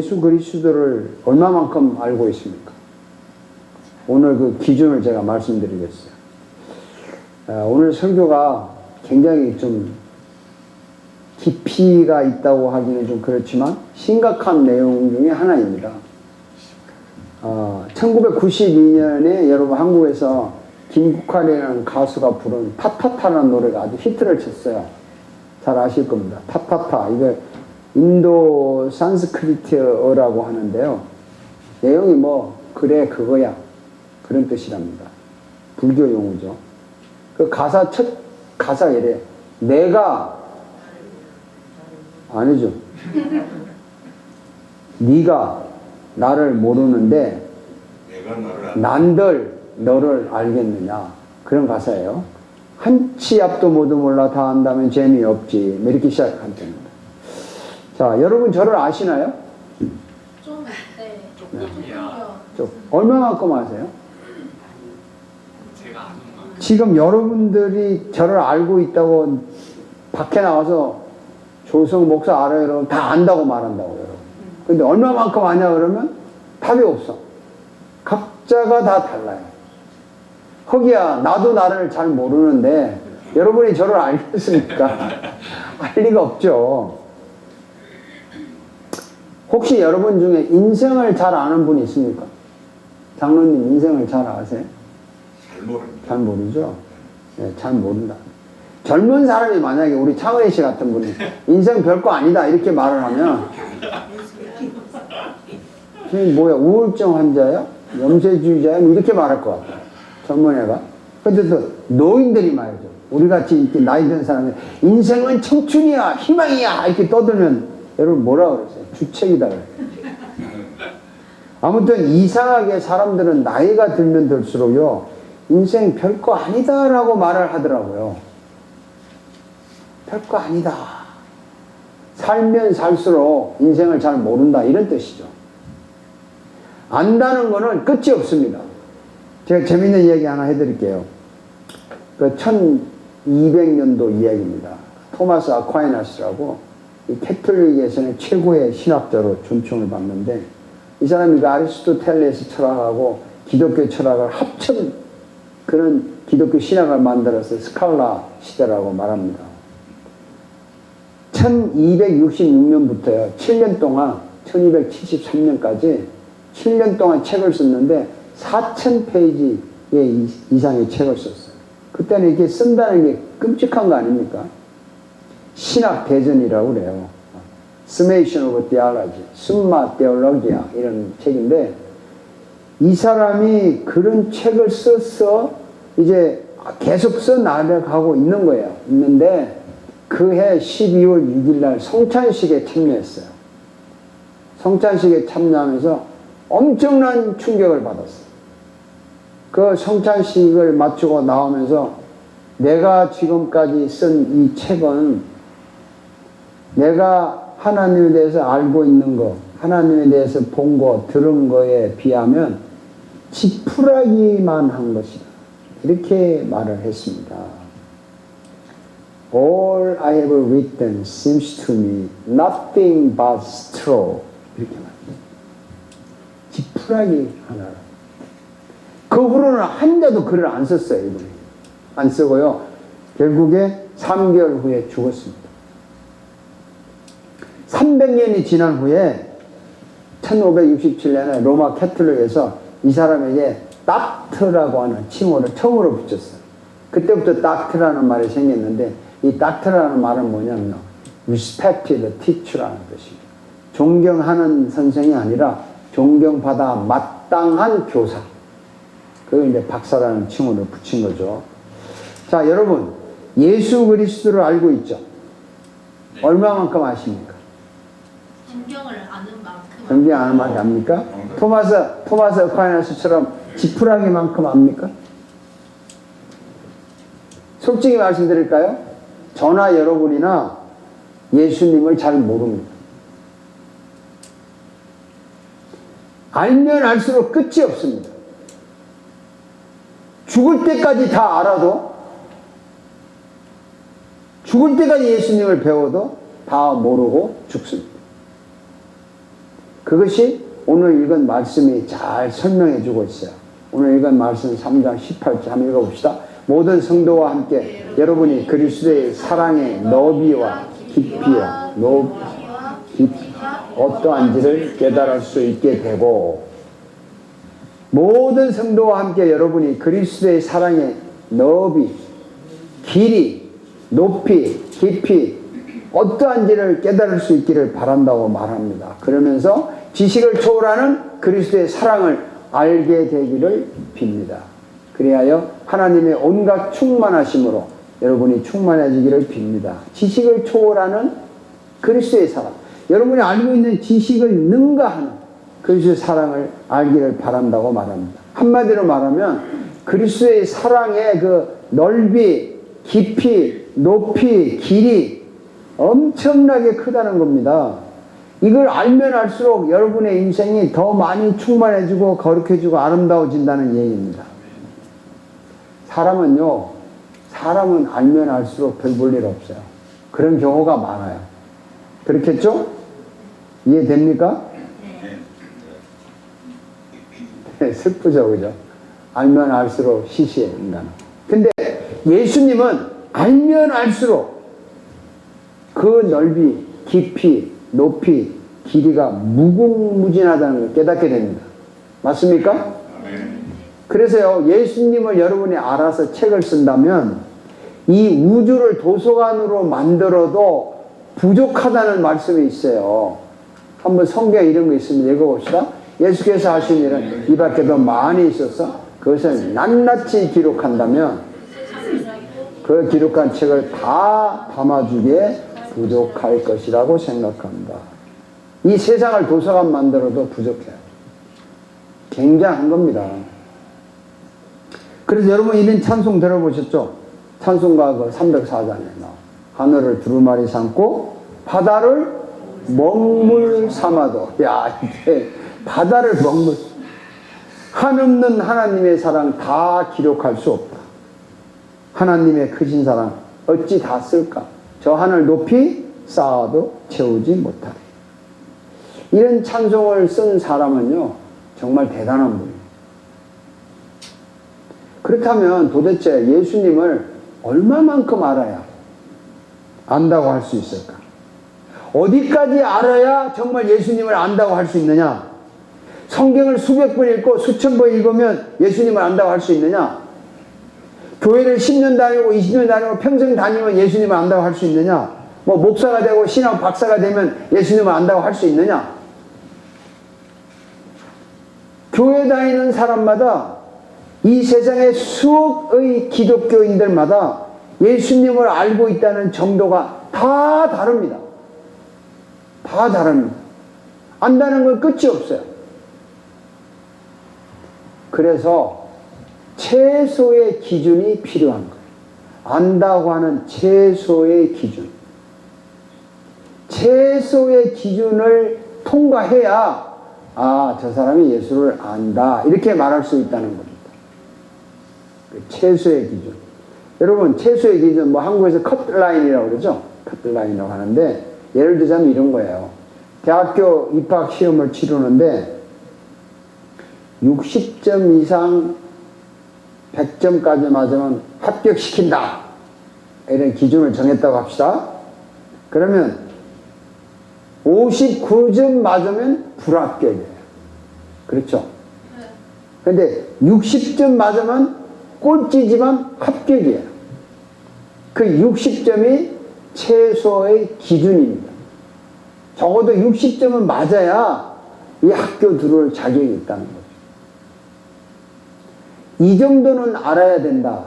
예수 그리스도를 얼마만큼 알고 있습니까? 오늘 그 기준을 제가 말씀드리겠어요. 아, 오늘 설교가 굉장히 좀 깊이가 있다고 하기는 좀 그렇지만 심각한 내용 중에 하나입니다. 어, 1992년에 여러분 한국에서 김국환이라는 가수가 부른 타타타라는 노래가 아주 히트를 쳤어요. 잘 아실 겁니다. 타타타. 이거 인도 산스크리트어라고 하는데요. 내용이 뭐, 그래, 그거야. 그런 뜻이랍니다. 불교 용어죠. 그 가사 첫, 가사 이래. 내가, 아니죠. 네가 나를 모르는데 난들 너를 알겠느냐 그런 가사예요. 한 치 앞도 모두 몰라 다 안다면 재미없지 뭐 이렇게 시작한 겁니다. 자 여러분 저를 아시나요? 좀, 네. 조금이야. 저 얼마만큼 아세요? 제가 아는 만큼. 지금 여러분들이 저를 알고 있다고 밖에 나와서 조성 목사 알아요 여러분 다 안다고 말한다고 여러분. 근데 얼마만큼 아냐 그러면 답이 없어. 각자가 다 달라요. 허기야 나도 나를 잘 모르는데 여러분이 저를 알겠습니까? 알 리가 없죠. 혹시 여러분 중에 인생을 잘 아는 분이 있습니까? 장로님 인생을 잘 아세요? 잘 모릅니다. 잘 모르죠? 네, 잘 모른다. 젊은 사람이 만약에 우리 차은혜 씨 같은 분이 인생 별거 아니다 이렇게 말을 하면 뭐야 우울증 환자야? 염세주의자야? 뭐 이렇게 말할 것 같아. 젊은 애가. 근데 또 노인들이 말이죠. 우리 같이 이렇게 나이 든 사람이 인생은 청춘이야, 희망이야 이렇게 떠들면 여러분 뭐라 그러세요? 주책이다. 아무튼 이상하게 사람들은 나이가 들면 들수록요 인생 별거 아니다라고 말을 하더라고요. 별거 아니다. 살면 살수록 인생을 잘 모른다 이런 뜻이죠. 안다는 거는 끝이 없습니다. 제가 재밌는 이야기 하나 해드릴게요. 그 1200년도 이야기입니다. 토마스 아ኳ이나스라고 이 캐톨릭에서는 최고의 신학자로 존칭을 받는데 이 사람이 그 아리스토텔레스 철학하고 기독교 철학을 합친 그런 기독교 신학을 만들어서 스칼라 시대라고 말합니다. 1266년부터요, 7년 동안, 1273년까지 7년 동안 책을 썼는데 4,000페이지 이상의 책을 썼어요. 그때는 이렇게 쓴다는 게 끔찍한 거 아닙니까? 신학 대전이라고 그래요. Summation of Theology, Summa Theologia 이런 책인데 이 사람이 그런 책을 써서 이제 계속 써 나가고 있는 거예요. 있는데 그해 12월 6일 날 성찬식에 참여했어요. 성찬식에 참여하면서 엄청난 충격을 받았어요. 그 성찬식을 마치고 나오면서 내가 지금까지 쓴 이 책은 내가 하나님에 대해서 알고 있는 거, 하나님에 대해서 본 거, 들은 거에 비하면 지푸라기만 한 것이다. 이렇게 말을 했습니다. All I have written seems to me nothing but straw. 이렇게 말합니다. 지푸라기 하나. 그 후로는 한자도 글을 안 썼어요, 이분이. 안 쓰고요. 결국에 3개월 후에 죽었습니다. 300년이 지난 후에 1567년에 로마 캐톨릭에서 이 사람에게 닥트라고 하는 칭호를 처음으로 붙였어요. 그때부터 닥트라는 말이 생겼는데 이 닥트라는 말은 뭐냐면요. respected teacher라는 뜻입니다. 존경하는 선생이 아니라 존경받아 마땅한 교사. 그걸 이제 박사라는 칭호를 붙인 거죠. 자, 여러분. 예수 그리스도를 알고 있죠? 네. 얼마만큼 아십니까? 성경을 아는 만큼. 아는 압니까? 토마스, 토마스 어콰이나스처럼 지푸라기만큼 압니까? 솔직히 말씀드릴까요? 저나 여러분이나 예수님을 잘 모릅니다. 알면 알수록 끝이 없습니다. 죽을 때까지 다 알아도, 죽을 때까지 예수님을 배워도 다 모르고 죽습니다. 그것이 오늘 읽은 말씀이 잘 설명해 주고 있어요. 오늘 읽은 말씀 3장 18절 한번 읽어봅시다. 모든 성도와 함께 여러분이 그리스도의 사랑의 너비와 깊이와 높, 깊이 어떠한지를 깨달을 수 있게 되고 모든 성도와 함께 여러분이 그리스도의 사랑의 너비, 길이, 높이, 깊이 어떠한지를 깨달을 수 있기를 바란다고 말합니다. 그러면서 지식을 초월하는 그리스도의 사랑을 알게 되기를 빕니다. 그리하여 하나님의 온갖 충만하심으로 여러분이 충만해지기를 빕니다. 지식을 초월하는 그리스도의 사랑. 여러분이 알고 있는 지식을 능가하는 그리스도의 사랑을 알기를 바란다고 말합니다. 한마디로 말하면 그리스도의 사랑의 그 넓이, 깊이, 높이, 길이 엄청나게 크다는 겁니다. 이걸 알면 알수록 여러분의 인생이 더 많이 충만해지고 거룩해지고 아름다워진다는 얘기입니다. 사람은요, 사람은 알면 알수록 별 볼 일 없어요. 그런 경우가 많아요. 그렇겠죠? 이해됩니까? 네, 슬프죠, 그죠? 알면 알수록 시시해, 인간은. 근데 예수님은 알면 알수록 그 넓이, 깊이, 높이, 길이가 무궁무진하다는 걸 깨닫게 됩니다. 맞습니까? 그래서요, 예수님을 여러분이 알아서 책을 쓴다면 이 우주를 도서관으로 만들어도 부족하다는 말씀이 있어요. 한번 성경에 이런 거 있으면 읽어봅시다. 예수께서 하신 일은 이 밖에도 많이 있어서 그것을 낱낱이 기록한다면 그 기록한 책을 다 담아주기에 부족할 것이라고 생각합니다. 이 세상을 도서관 만들어도 부족해요. 굉장한 겁니다. 그래서 여러분 이런 찬송 들어보셨죠? 찬송가 그 304장에 나와. 하늘을 두루마리 삼고 바다를 먹물 삼아도 야 이게 바다를 먹물 한없는 하나님의 사랑 다 기록할 수 없다. 하나님의 크신 사랑 어찌 다 쓸까? 저 하늘 높이 쌓아도 채우지 못하리. 이런 찬송을 쓴 사람은요 정말 대단한 분이에요. 그렇다면 도대체 예수님을 얼마만큼 알아야 안다고 할 수 있을까? 어디까지 알아야 정말 예수님을 안다고 할 수 있느냐? 성경을 수백 번 읽고 수천 번 읽으면 예수님을 안다고 할 수 있느냐? 교회를 10년 다니고 20년 다니고 평생 다니면 예수님을 안다고 할 수 있느냐? 뭐 목사가 되고 신학 박사가 되면 예수님을 안다고 할 수 있느냐? 교회 다니는 사람마다 이 세상의 수억의 기독교인들마다 예수님을 알고 있다는 정도가 다 다릅니다. 다 다릅니다. 안다는 건 끝이 없어요. 그래서 최소의 기준이 필요한 거예요. 안다고 하는 최소의 기준. 최소의 기준을 통과해야 아, 저 사람이 예수를 안다. 이렇게 말할 수 있다는 겁니다. 그 최소의 기준. 여러분, 최소의 기준, 뭐 한국에서 컷라인이라고 그러죠? 컷라인이라고 하는데, 예를 들자면 이런 거예요. 대학교 입학 시험을 치르는데, 60점 이상 100점까지 맞으면 합격시킨다. 이런 기준을 정했다고 합시다. 그러면 59점 맞으면 불합격이에요. 그렇죠? 근데 60점 맞으면 꼴찌지만 합격이에요. 그 60점이 최소의 기준입니다. 적어도 60점은 맞아야 이 학교 들어올 자격이 있다는 거죠. 이 정도는 알아야 된다.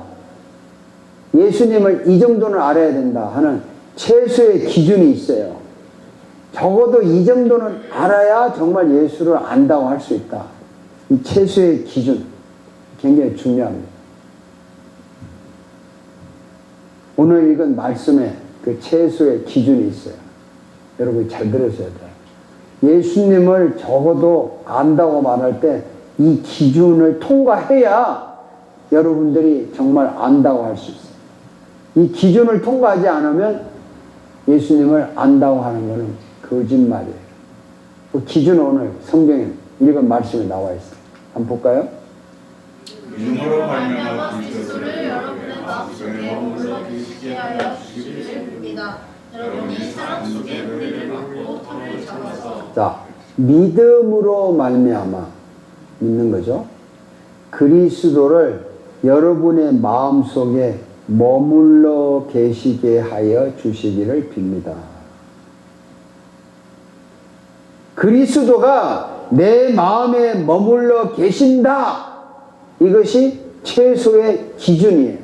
예수님을 이 정도는 알아야 된다 하는 최소의 기준이 있어요. 적어도 이 정도는 알아야 정말 예수를 안다고 할 수 있다. 이 최소의 기준 굉장히 중요합니다. 오늘 읽은 말씀에 그 최소의 기준이 있어요. 여러분이 잘 들으셔야 돼요. 예수님을 적어도 안다고 말할 때 이 기준을 통과해야 여러분들이 정말 안다고 할 수 있어요. 이 기준을 통과하지 않으면 예수님을 안다고 하는 것은 거짓말이에요. 그 기준 오늘 성경에 읽은 말씀에 나와 있어요. 한번 볼까요? 믿음으로 말미암아 그리스도를 여러분의 마음속에 머물러 계시게 하여 주시옵니다. 여러분이 사랑 속에 우리를 받고 턱을 잡아서 자, 믿음으로 말미암아 믿는 거죠. 그리스도를 여러분의 마음속에 머물러 계시게 하여 주시기를 빕니다. 그리스도가 내 마음에 머물러 계신다. 이것이 최소의 기준이에요.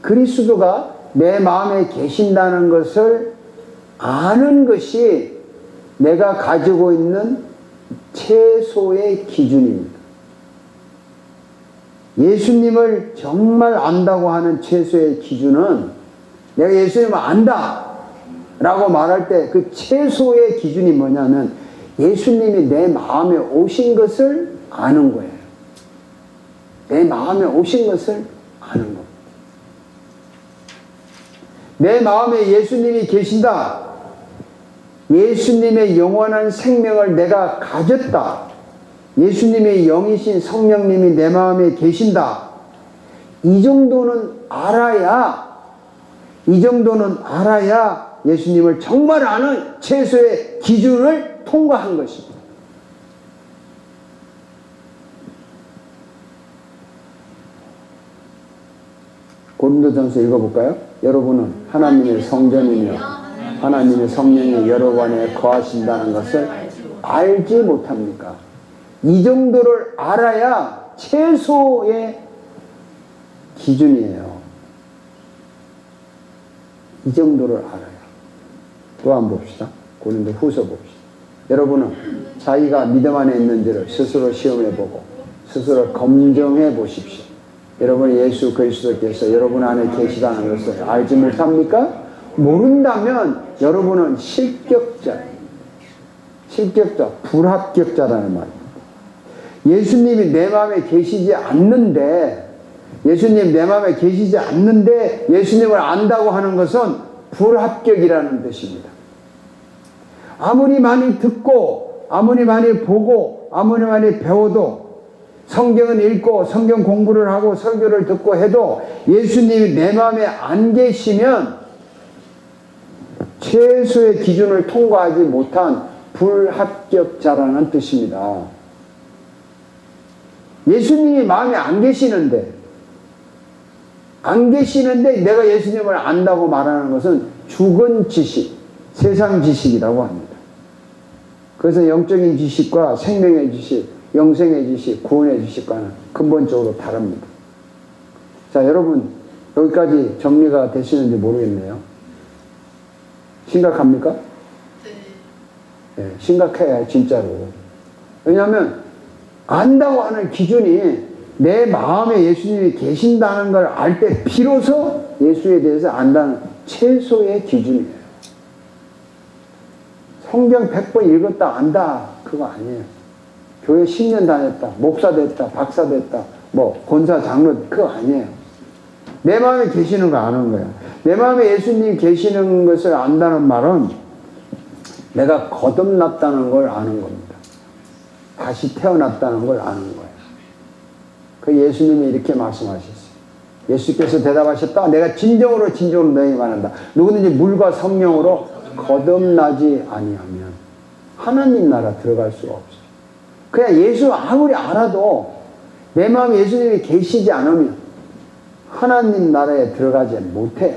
그리스도가 내 마음에 계신다는 것을 아는 것이 내가 가지고 있는 최소의 기준입니다. 예수님을 정말 안다고 하는 최소의 기준은 내가 예수님을 안다 라고 말할 때 그 최소의 기준이 뭐냐면 예수님이 내 마음에 오신 것을 아는 거예요. 내 마음에 오신 것을 아는 겁니다. 내 마음에 예수님이 계신다. 예수님의 영원한 생명을 내가 가졌다. 예수님의 영이신 성령님이 내 마음에 계신다. 이 정도는 알아야, 이 정도는 알아야 예수님을 정말 아는 최소의 기준을 통과한 것입니다. 고린도전서 읽어볼까요? 여러분은 하나님의 성전이며 하나님의 성령이 여러 관에 거하신다는 것을 알지 못합니까? 이 정도를 알아야 최소의 기준이에요. 이 정도를 알아요. 또한번 봅시다. 고린도 후서 봅시다. 여러분은 자기가 믿음 안에 있는지를 스스로 시험해 보고 스스로 검증해 보십시오. 여러분 예수 그리스도께서 여러분 안에 계시다는 것을 알지 못합니까? 모른다면 여러분은 실격자, 실격자, 불합격자라는 말입니다. 예수님이 내 마음에 계시지 않는데, 예수님 내 마음에 계시지 않는데 예수님을 안다고 하는 것은 불합격이라는 뜻입니다. 아무리 많이 듣고, 아무리 많이 보고, 아무리 많이 배워도 성경은 읽고 성경 공부를 하고 설교를 듣고 해도 예수님이 내 마음에 안 계시면 최소의 기준을 통과하지 못한 불합격자라는 뜻입니다. 예수님이 마음에 안 계시는데, 안 계시는데 내가 예수님을 안다고 말하는 것은 죽은 지식, 세상 지식이라고 합니다. 그래서 영적인 지식과 생명의 지식, 영생의 지식, 구원의 지식과는 근본적으로 다릅니다. 자, 여러분, 여기까지 정리가 되시는지 모르겠네요. 심각합니까? 네. 예, 심각해요, 진짜로. 왜냐하면, 안다고 하는 기준이 내 마음에 예수님이 계신다는 걸 알 때 비로소 예수에 대해서 안다는 최소의 기준이에요. 성경 100번 읽었다 안다 그거 아니에요. 교회 10년 다녔다 목사 됐다 박사 됐다 뭐 권사 장로 그거 아니에요. 내 마음에 계시는 거 아는 거예요. 내 마음에 예수님 계시는 것을 안다는 말은 내가 거듭났다는 걸 아는 겁니다. 다시 태어났다는 걸 아는 거예요. 그 예수님이 이렇게 말씀하셨어요. 예수께서 대답하셨다. 내가 진정으로 진정으로 너에게 말한다. 누구든지 물과 성령으로 거듭나지 아니하면 하나님 나라 들어갈 수가 없어요. 그냥 예수 아무리 알아도 내 마음에 예수님이 계시지 않으면 하나님 나라에 들어가지 못해요.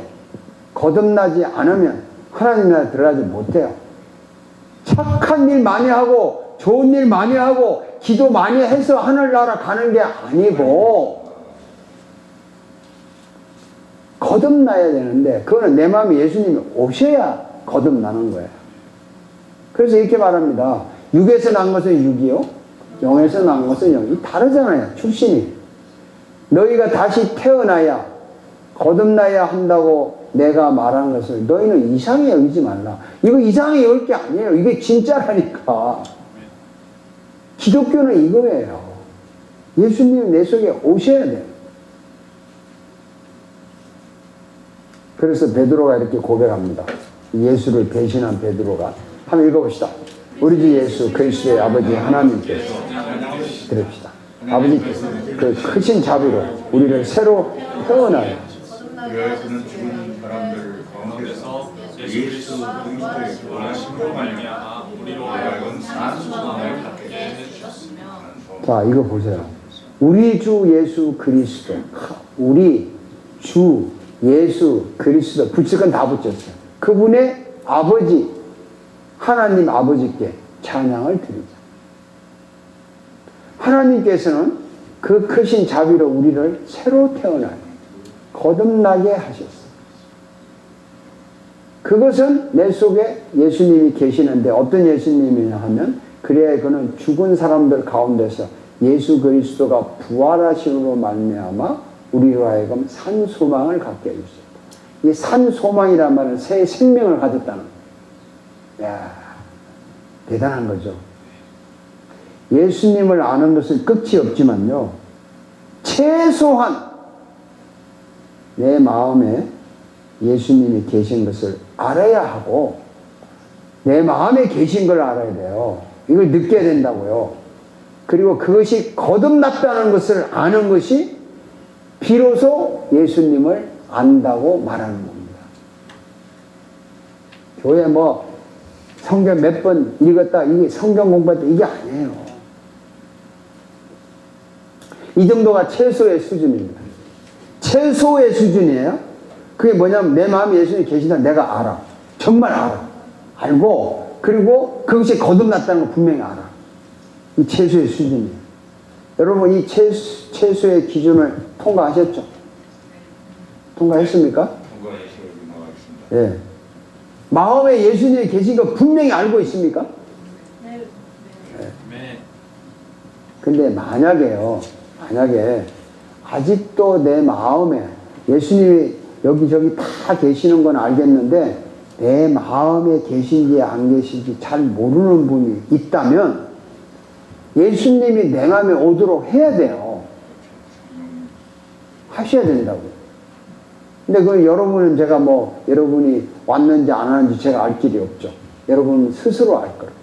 거듭나지 않으면 하나님 나라에 들어가지 못해요. 착한 일 많이 하고 좋은 일 많이 하고 기도 많이 해서 하늘나라 가는 게 아니고 거듭나야 되는데 그거는 내 마음에 예수님이 오셔야 거듭나는 거예요. 그래서 이렇게 말합니다. 육에서 난 것은 육이요. 영에서 난 것은 영이 다르잖아요. 출신이. 너희가 다시 태어나야 거듭나야 한다고 내가 말한 것을 너희는 이상에 여기지 말라. 이거 이상에 여길 게 아니에요. 이게 진짜라니까. 기독교는 이거예요. 예수님이 내 속에 오셔야 돼요. 그래서 베드로가 이렇게 고백합니다. 예수를 배신한 베드로가 한번 읽어봅시다. 우리 주 예수 그리스도의 아버지 하나님께서 들읍시다. 아버지께서 그 크신 자비로 우리를 새로 태어나요. 위하여서는 죽은 사람들 가운데서 예수 그리스도의 원하심으로 말미암아 우리로 하여금 산 소망을 갖게 해주셨으며 자, 이거 보세요. 우리 주 예수 그리스도. 하, 우리 주 예수 그리스도. 붙일 건 다 붙였어요. 그분의 아버지, 하나님 아버지께 찬양을 드리자. 하나님께서는 그 크신 자비로 우리를 새로 태어나게, 거듭나게 하셨어요. 그것은 내 속에 예수님이 계시는데 어떤 예수님이냐 하면 그래야 그는 죽은 사람들 가운데서 예수 그리스도가 부활하심으로 말미암아 우리로 하여금 산 소망을 갖게 해주셨다. 이 산 소망이란 말은 새 생명을 가졌다는 거예요. 야 대단한 거죠. 예수님을 아는 것은 끝이 없지만요. 최소한 내 마음에 예수님이 계신 것을 알아야 하고 내 마음에 계신 걸 알아야 돼요. 이걸 느껴야 된다고요. 그리고 그것이 거듭났다는 것을 아는 것이 비로소 예수님을 안다고 말하는 겁니다. 교회 뭐 성경 몇 번 읽었다 이게 성경 공부했다 이게 아니에요. 이 정도가 최소의 수준입니다. 최소의 수준이에요. 그게 뭐냐면 내 마음에 예수님이 계시다 내가 알아. 정말 알아. 알고 그리고 그것이 거듭났다는 걸 분명히 알아. 이 최소의 수준이에요. 여러분 이 최소, 최소의 기준을 통과하셨죠? 통과했습니까? 통과해서 나가겠습니다. 예. 마음에 예수님이 계신 거 분명히 알고 있습니까? 네. 네. 근데 만약에요, 만약에 아직도 내 마음에 예수님이 여기저기 다 계시는 건 알겠는데 내 마음에 계신지 안 계신지 잘 모르는 분이 있다면 예수님이 내 마음에 오도록 해야 돼요. 하셔야 된다고. 근데 그 여러분은 제가 뭐 여러분이 왔는지 안 왔는지 제가 알 길이 없죠. 여러분 스스로 알 거예요.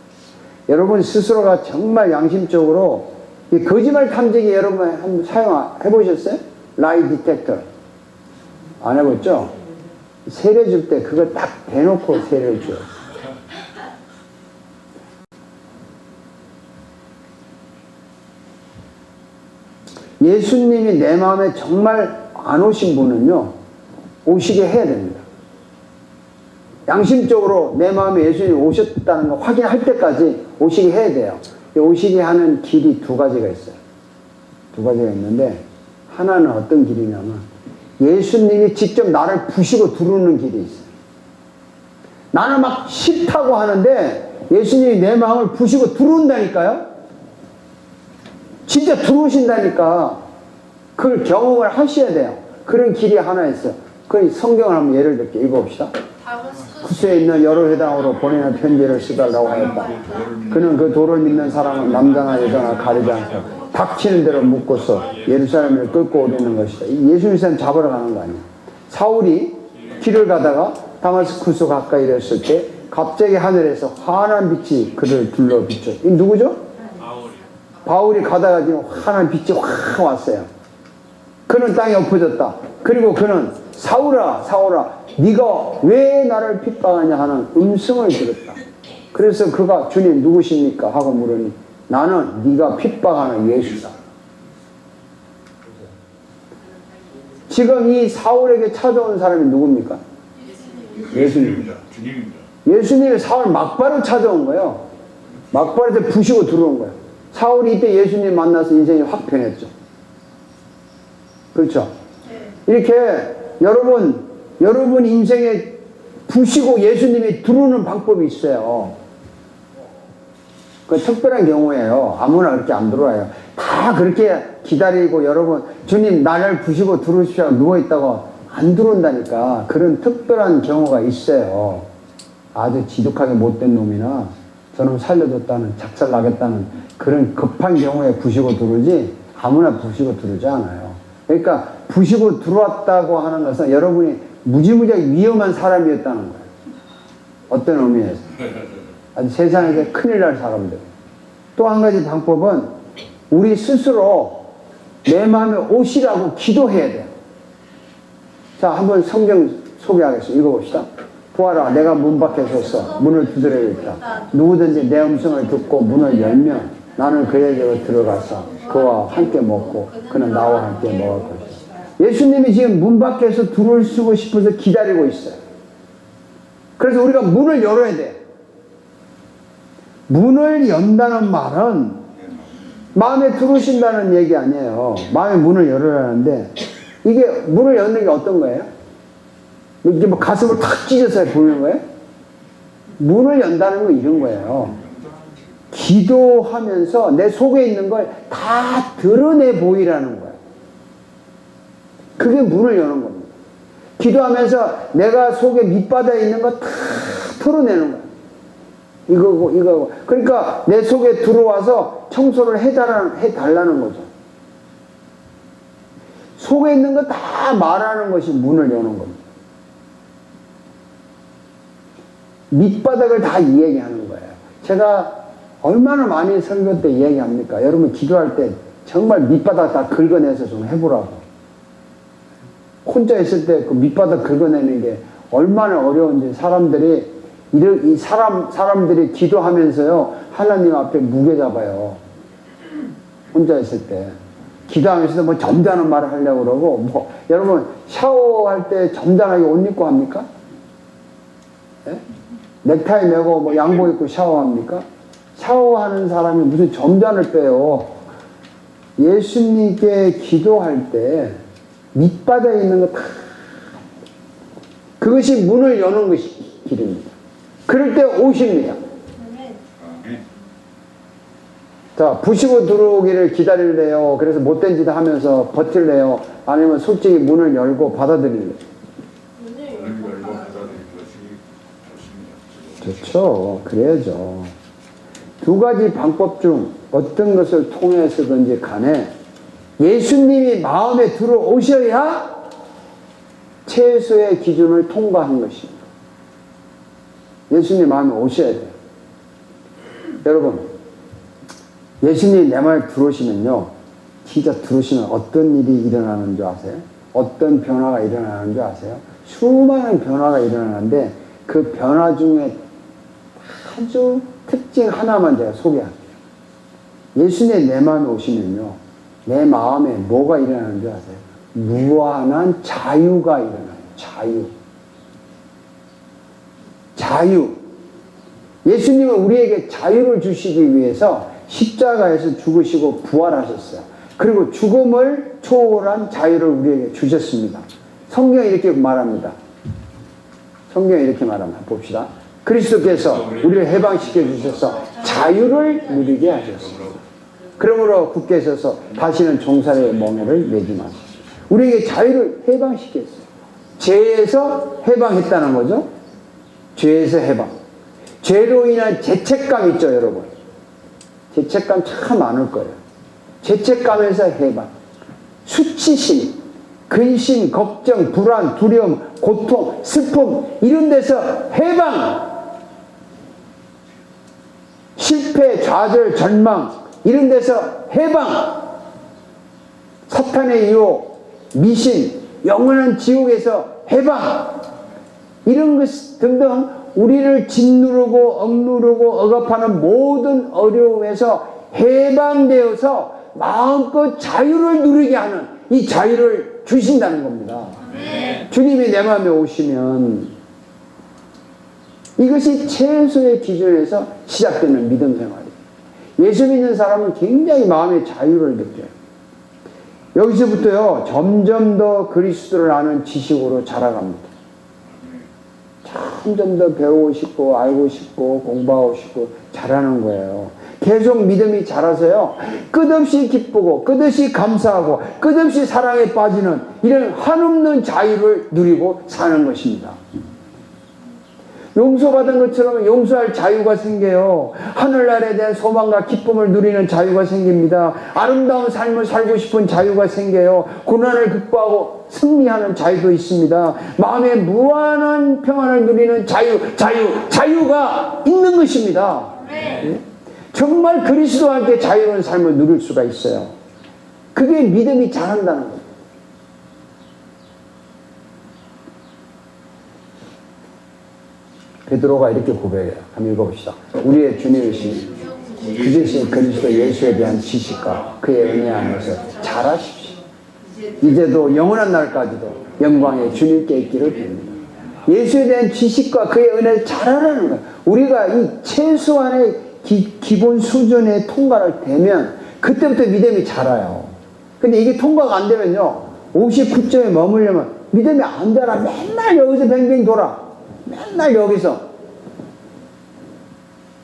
여러분 스스로가 정말 양심적으로 이 거짓말 탐지기 여러분 한번 사용해 보셨어요? 라이 디텍터 안 해봤죠? 세례 줄 때 그걸 딱 대놓고 세례를 줘요. 예수님이 내 마음에 정말 안 오신 분은요, 오시게 해야 됩니다. 양심적으로 내 마음에 예수님이 오셨다는 거 확인할 때까지 오시게 해야 돼요. 이 오시게 하는 길이 두 가지가 있어요. 두 가지가 있는데, 하나는 어떤 길이냐면, 예수님이 직접 나를 부시고 들어오는 길이 있어요. 나는 막 싫다고 하는데, 예수님이 내 마음을 부시고 들어온다니까요? 진짜 들어오신다니까 그걸 경험을 하셔야 돼요. 그런 길이 하나 있어요. 그 성경을 한번 예를 들게 읽어봅시다. 구스에 있는 여러 회당으로 보내는 편지를 쓰달라고 하였다. 그는 그 도를 믿는 사람은 남자나 여자나 가리지 않고 닥치는 대로 묶고서 예루살렘을 끌고 오려는 것이다. 이 예수님 사 잡으러 가는 거 아니야. 사울이 길을 가다가 다마스쿠스 가까이 이랬을 때 갑자기 하늘에서 환한 빛이 그를 둘러 비춰. 이 누구죠? 바울이 가다가 지금 환한 빛이 확 왔어요. 그는 땅에 엎어졌다. 그리고 그는 사울아 사울아 네가 왜 나를 핍박하냐 하는 음성을 들었다. 그래서 그가 주님 누구십니까 하고 물으니 나는 네가 핍박하는 예수다. 지금 이 사울에게 찾아온 사람이 누굽니까? 예수님입니다. 주님입니다. 예수님이 사울 막바로 찾아온 거예요. 막바로 부시고 들어온 거예요. 사울이 이때 예수님 만나서 인생이 확 변했죠. 그렇죠? 네. 이렇게 여러분, 여러분 인생에 부시고 예수님이 들어오는 방법이 있어요. 그 특별한 경우예요. 아무나 그렇게 안 들어와요. 다 그렇게 기다리고 여러분, 주님 나를 부시고 들어오십시오. 누워있다고 안 들어온다니까. 그런 특별한 경우가 있어요. 아주 지독하게 못된 놈이나 저놈 살려줬다는, 작살 나겠다는 그런 급한 경우에 부시고 들어오지 아무나 부시고 들어오지 않아요. 그러니까 부시고 들어왔다고 하는 것은 여러분이 무지무지하게 위험한 사람이었다는 거예요. 어떤 의미에서? 아주 세상에서 큰일 날 사람들. 또 한 가지 방법은 우리 스스로 내 마음에 오시라고 기도해야 돼요. 자, 한번 성경 소개하겠습니다. 읽어봅시다. 보아라, 내가 문 밖에 섰어. 문을 두드려 있다. 누구든지 내 음성을 듣고 문을 열면 나는 그에게로 들어가서 그와 함께 먹고 그는 나와 함께 먹을 것이다. 예수님이 지금 문 밖에서 들어올 수고 싶어서 기다리고 있어요. 그래서 우리가 문을 열어야 돼. 문을 연다는 말은 마음에 들어오신다는 얘기 아니에요. 마음의 문을 열으라는데 이게 문을 여는 게 어떤 거예요? 이게 뭐 가슴을 탁 찢어서 보는 거예요? 문을 연다는 건 이런 거예요. 기도하면서 내 속에 있는 걸 다 드러내 보이라는 거예요. 그게 문을 여는 겁니다. 기도하면서 내가 속에 밑바닥에 있는 거 다 털어내는 거예요. 이거고, 이거고. 그러니까 내 속에 들어와서 청소를 해달라는, 해달라는 거죠. 속에 있는 거 다 말하는 것이 문을 여는 겁니다. 밑바닥을 다 이야기하는 거예요. 제가 얼마나 많이 설교 때 이야기합니까? 여러분 기도할 때 정말 밑바닥 다 긁어내서 좀 해보라고. 혼자 있을 때 그 밑바닥 긁어내는 게 얼마나 어려운지 사람들이 이런 이 사람 사람들이 기도하면서요 하나님 앞에 무게 잡아요. 혼자 있을 때 기도하면서도 뭐 점잖은 말을 하려고 그러고 뭐 여러분 샤워할 때 점잖하게 옷 입고 합니까? 예? 넥타이 메고 뭐 양복 입고 샤워합니까? 샤워하는 사람이 무슨 점잔을 빼요. 예수님께 기도할 때 밑바닥에 있는 거다 그것이 문을 여는 것이 길입니다. 그럴 때 오십니다. 자, 부시고 들어오기를 기다릴래요. 그래서 못된 짓 하면서 버틸래요. 아니면 솔직히 문을 열고 받아들일래요. 문을 열고 열고 받아. 받아들이는 것이 좋습니다. 좋죠. 그래야죠. 두 가지 방법 중 어떤 것을 통해서든지 간에 예수님이 마음에 들어오셔야 최소의 기준을 통과한 것입니다. 예수님 마음에 오셔야 돼요. 여러분, 예수님이 내 마음에 들어오시면요, 진짜 들어오시면 어떤 일이 일어나는 줄 아세요? 어떤 변화가 일어나는 줄 아세요? 수많은 변화가 일어나는데 그 변화 중에 아주 특징 하나만 제가 소개할게요. 예수님 내 마음에 오시면요, 내 마음에 뭐가 일어나는 줄 아세요? 무한한 자유가 일어나요. 자유. 자유. 예수님은 우리에게 자유를 주시기 위해서 십자가에서 죽으시고 부활하셨어요. 그리고 죽음을 초월한 자유를 우리에게 주셨습니다. 성경이 이렇게 말합니다. 성경이 이렇게 말합니다. 봅시다. 그리스도께서 우리를 해방시켜 주셔서 자유를 누리게 하셨습니다. 그러므로 서서 다시는 종살의 멍에를 매지 마십시오. 우리에게 자유를 해방시켰어요. 죄에서 해방했다는 거죠. 죄에서 해방. 죄로 인한 죄책감 있죠, 여러분. 죄책감 참 많을 거예요. 죄책감에서 해방. 수치심, 근심, 걱정, 불안, 두려움, 고통, 슬픔, 이런 데서 해방. 실패, 좌절, 절망, 이런 데서 해방. 사탄의 유혹, 미신, 영원한 지옥에서 해방. 이런 것 등등 우리를 짓누르고 억누르고 억압하는 모든 어려움에서 해방되어서 마음껏 자유를 누리게 하는 이 자유를 주신다는 겁니다. 주님이 내 마음에 오시면 이것이 최소의 기준에서 시작되는 믿음 생활이에요. 예수 믿는 사람은 굉장히 마음의 자유를 느껴요. 여기서부터요, 점점 더 그리스도를 아는 지식으로 자라갑니다. 점점 더 배우고 싶고, 알고 싶고, 공부하고 싶고, 잘하는 거예요. 계속 믿음이 자라서요, 끝없이 기쁘고, 끝없이 감사하고, 끝없이 사랑에 빠지는 이런 한없는 자유를 누리고 사는 것입니다. 용서받은 것처럼 용서할 자유가 생겨요. 하늘나라에 대한 소망과 기쁨을 누리는 자유가 생깁니다. 아름다운 삶을 살고 싶은 자유가 생겨요. 고난을 극복하고 승리하는 자유도 있습니다. 마음에 무한한 평안을 누리는 자유, 자유, 자유가 있는 것입니다. 예? 정말 그리스도와 함께 자유로운 삶을 누릴 수가 있어요. 그게 믿음이 자란다는 거예요. 베드로가 이렇게 고백해요. 한번 읽어봅시다. 우리의 주님이신 그제신 그리스도 예수에 대한 지식과 그의 은혜 안에서 잘하십시오. 이제도 영원한 날까지도 영광의 주님께 있기를 빕니다. 예수에 대한 지식과 그의 은혜를 잘하라는 거예요. 우리가 이 최소한의 기, 기본 수준의 통과를 되면 그때부터 믿음이 자라요. 근데 이게 통과가 안 되면요. 59점에 머물려면 믿음이 안 자라. 맨날 여기서 뱅뱅 돌아. 맨날 여기서.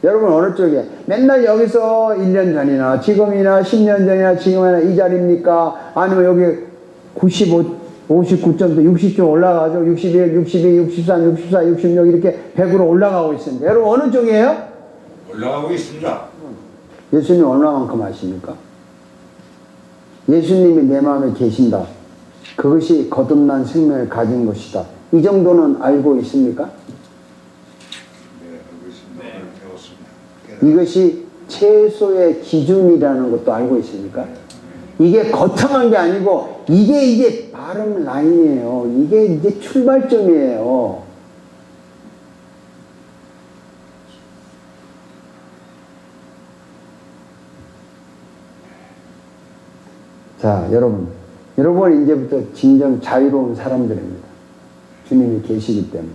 여러분 어느 쪽에 맨날 여기서 1년 전이나 지금이나 10년 전이나 지금이나 이 자리입니까? 아니면 여기 95, 59점도 60점 올라가죠. 61, 62, 63, 64, 66 이렇게 100으로 올라가고 있습니다. 여러분 어느 쪽이에요? 올라가고 있습니다. 예수님 얼마만큼 아십니까? 예수님이 내 마음에 계신다. 그것이 거듭난 생명을 가진 것이다. 이 정도는 알고 있습니까? 네, 알고 있습니다. 네. 배웠습니다. 이것이 최소의 기준이라는 것도 알고 있습니까? 이게 거창한 게 아니고 이게 이게 바른 라인이에요. 이게 이제 출발점이에요. 자, 여러분. 여러분 이제부터 진정 자유로운 사람들입니다. 주님이 계시기 때문에.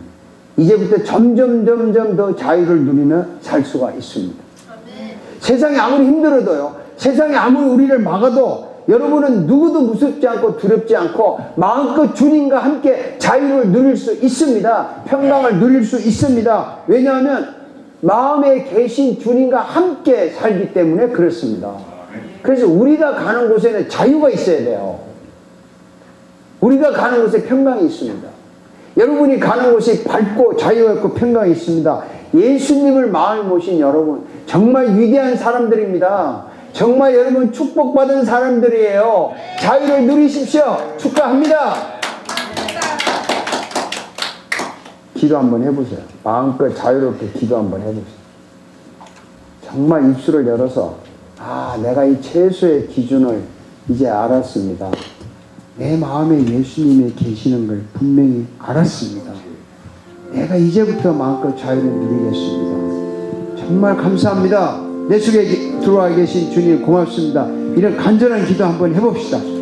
이제부터 점점 점점 더 자유를 누리며 살 수가 있습니다. 세상이 아무리 힘들어도요. 세상이 아무리 우리를 막아도 여러분은 누구도 무섭지 않고 두렵지 않고 마음껏 주님과 함께 자유를 누릴 수 있습니다. 평강을 누릴 수 있습니다. 왜냐하면 마음에 계신 주님과 함께 살기 때문에 그렇습니다. 그래서 우리가 가는 곳에는 자유가 있어야 돼요. 우리가 가는 곳에 평강이 있습니다. 여러분이 가는 곳이 밝고 자유가 있고 평강이 있습니다. 예수님을 마을 모신 여러분, 정말 위대한 사람들입니다. 정말 여러분 축복받은 사람들이에요. 자유를 누리십시오. 축하합니다. 기도 한번 해보세요. 마음껏 자유롭게 기도 한번 해보세요. 정말 입술을 열어서, 아, 내가 이 최소의 기준을 이제 알았습니다. 내 마음에 예수님이 계시는 걸 분명히 알았습니다. 내가 이제부터 마음껏 자유를 누리겠습니다. 정말 감사합니다. 내 속에 들어와 계신 주님 고맙습니다. 이런 간절한 기도 한번 해봅시다.